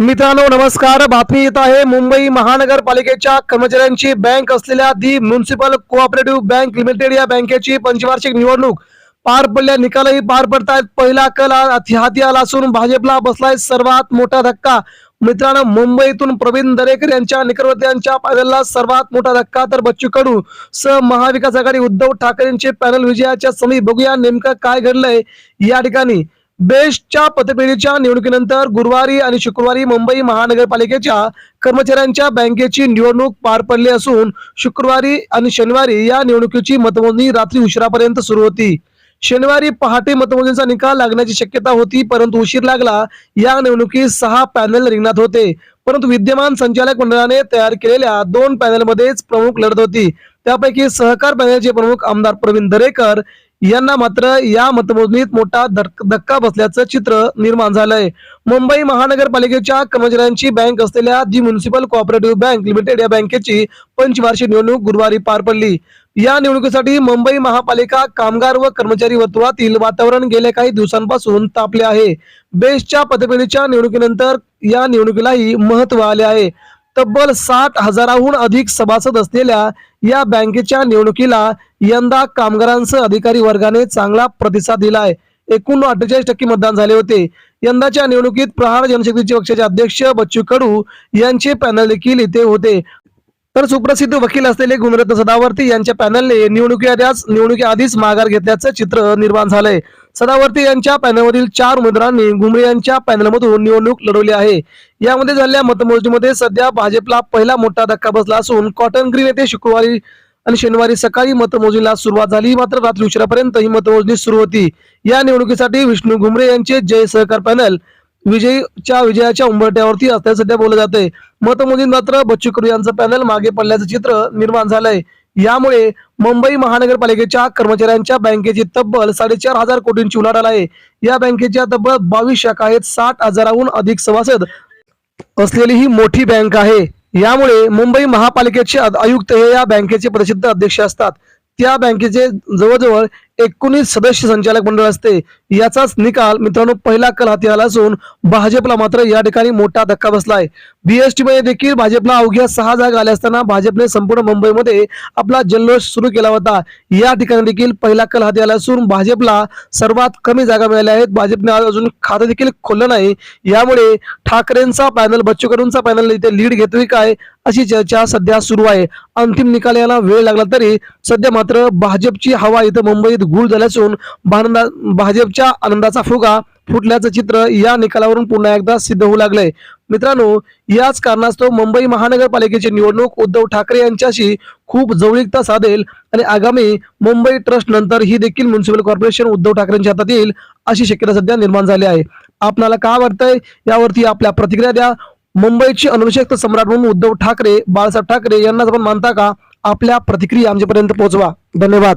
मित्रांनो नमस्कार. बातमी येत आहे मुंबई महानगरपालिकेच्या कर्मचाऱ्यांची बँक असलेल्या the municipal cooperative bank limited या बँकेची पंचवार्षिक निवडणूक पार पडल्या. निकालही पार पडतायत. पहिला कल हाती आला असून भाजपला बसलाय सर्वात मोठा धक्का. मित्रांनो मुंबईतून प्रवीण दरेकर यांच्या निकरवर्त्यांच्या पॅनलला सर्वात मोठा धक्का तर बच्चू कडू. सह महाविकास आघाडी उद्धव ठाकरेंचे पॅनल विजयाच्या समी बघूया नेमकं काय घडलंय या ठिकाणी. बेस्टच्या पतपेढीच्या निवडणुकीनंतर गुरुवारी आणि शुक्रवारी मुंबई महानगरपालिकेच्या कर्मचाऱ्यांच्या बँकेची निवडणूक पार पडली असून शुक्रवारी आणि शनिवारी या निवडणुकीची मतमोजणी रात्री उशिरापर्यंत सुरू होती. शनिवारी पहाटे मतमोजणीचा निकाल लागण्याची शक्यता होती परंतु उशीर लागला. या निवडणुकीत सहा पॅनल रिंगणात होते. परंतु विद्यमान संचालक मंडळाने तयार केलेल्या दोन पॅनलमध्येच प्रमुख लढत होती. त्यापैकी सहकार पॅनलचे प्रमुख आमदार प्रवीण दरेकर यांना मात्र या मतमोजणीत मोठा धक्का बसल्याचं चित्र निर्माण झालंय. मुंबई महानगरपालिकेच्या कर्मचाऱ्यांची बँक असलेल्या the municipal cooperative bank limited या बँकेची पंचवार्षिक निवडणूक गुरुवारी पार पडली. या निवडणुकीसाठी मुंबई महापालिका कामगार व कर्मचारी वर्तुळातील वातावरण गेल्या काही दिवसांपासून तापले आहे. बेस्टच्या पदपेढीच्या निवडणुकीनंतर या निवडणुकीलाही महत्त्व आले आहे. तब्बल साठ हजाराहून अधिक सभासद असलेल्या या बँकेच्या निवडणुकीला यंदा कामगारांसह अधिकारी वर्गाने चांगला प्रतिसाद दिला आहे एकूण अठ्ठेचाळीस टक्के मतदान झाले होते. यंदाच्या निवडणुकीत प्रहार जनशक्तीचे पक्षाचे अध्यक्ष बच्चू कडू यांचे पॅनल देखील इथे होते. तर सुप्रसिद्ध वकील असलेले गुणरत्न सदावर्ती यांच्या पॅनलने निवडणुकीआधीच निवडणुकीआधीच माघार घेतल्याचं चित्र निर्माण झालंय. सदावर्ती यांच्या पॅनलमधील चार उमेदवारांनी घुमरे यांच्या पॅनलमधून निवडणूक लढवली आहे. यामध्ये झालेल्या मतमोजणीमध्ये सध्या भाजपला पहिला मोठा धक्का बसला असून कॉटन ग्रीन येथे शुक्रवारी आणि शनिवारी सकाळी मतमोजणीला सुरुवात झाली. मात्र रात्री उशिरापर्यंत ही मतमोजणी सुरू होती. या निवडणुकीसाठी विष्णू घुमरे यांचे जय सहकार पॅनल विजयच्या विजयाच्या उंबरट्यावरती असल्याचं सध्या बोललं जातंय. मतमोजणीत मात्र बच्चू कडू यांचं पॅनल मागे पडल्याचं चित्र निर्माण झालंय. यामुळे मुंबई महानगरपालिकेच्या कर्मचाऱ्यांच्या बँकेची तब्बल साडेचार हजार कोटींची उलाढाल आहे. या बँकेच्या तब्बल बावीस शाखा आहेत. साठ हजाराहून अधिक सभासद असलेली ही मोठी बँक आहे. यामुळे मुंबई महापालिकेचे आयुक्त हे या बँकेचे प्रसिद्ध अध्यक्ष असतात. त्या बँकेचे जवळजवळ एकोणीस सदस्य संचालक मंडळ असते. याचाच निकाल मित्रांनो पहिला कल हाती आला असून भाजपला मात्र या ठिकाणी मोठा धक्का बसलाय. बीएसटी मध्ये देखील भाजपला अवघ्या सहा जागा आल्या असताना भाजपने संपूर्ण मुंबईमध्ये आपला जल्लोष सुरू केला होता. या ठिकाणी देखील पहिला कल हाती आला असून भाजपला सर्वात कमी जागा मिळाल्या आहेत. भाजपने आज अजून खातं देखील खोललं नाही. यामुळे ठाकरेंचा पॅनल बच्चू कडूंचा पॅनल इथे लीड घेतोय काय अशी चर्चा सध्या सुरू आहे. अंतिम निकाल याला वेळ लागला तरी सध्या मात्र भाजपची हवा इथं मुंबईत गुल झाली असून भानंदा- भाजपच्या आनंदाचा फुगा फुटल्याचं चित्र या निकालावरून पुन्हा एकदा सिद्ध होऊ लागलंय. मित्रांनो याच कारणास्तव मुंबई महानगरपालिकेची निवडणूक उद्धव ठाकरे यांच्याशी खूप जवळीकता साधेल आणि आगामी मुंबई ट्रस्ट नंतर ही देखील म्युन्सिपल कॉर्पोरेशन उद्धव ठाकरेंच्या हातात येईल अशी शक्यता सध्या निर्माण झाली आहे. आपणाला काय वाटतंय? यावरती आपल्या प्रतिक्रिया द्या. मुंबईची अनुशक्त सम्राट म्हणून उद्धव ठाकरे बाळासाहेब ठाकरे यांनाच आपण मानता का? आपल्या प्रतिक्रिया आमच्यापर्यंत पोहोचवा. धन्यवाद.